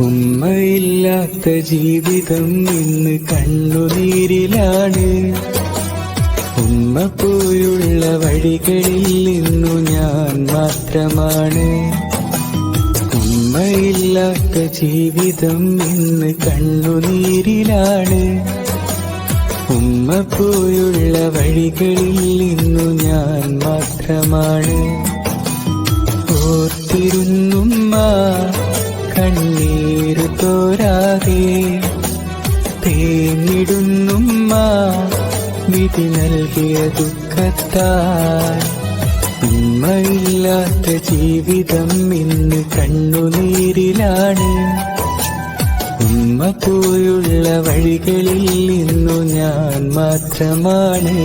ഉമ്മയില്ലാത്ത ജീവിതം ഇന്ന് കണ്ണുനീരിലാണ്. ഉമ്മ പോയുള്ള വഴികളിൽ ഇന്നു ഞാൻ മാത്രമാണ്. ഉമ്മയില്ലാത്ത ജീവിതം ഇന്ന് കണ്ണുനീരിലാണ്. ഉമ്മ പോയുള്ള വഴികളിൽ ഇന്നു ഞാൻ മാത്രമാണ്. ഓർത്തിരുന്നുമ്മ കണ്ണീരു തേഞ്ഞിടുന്നുമ്മ വിധി നൽകിയ ദുഃഖത്താൽ. ഉമ്മയില്ലാത്ത ജീവിതം ഇന്ന് കണ്ണുനീരിലാണ്. ഉമ്മ പോയുള്ള വഴികളിൽ ഇന്നു ഞാൻ മാത്രമാണ്.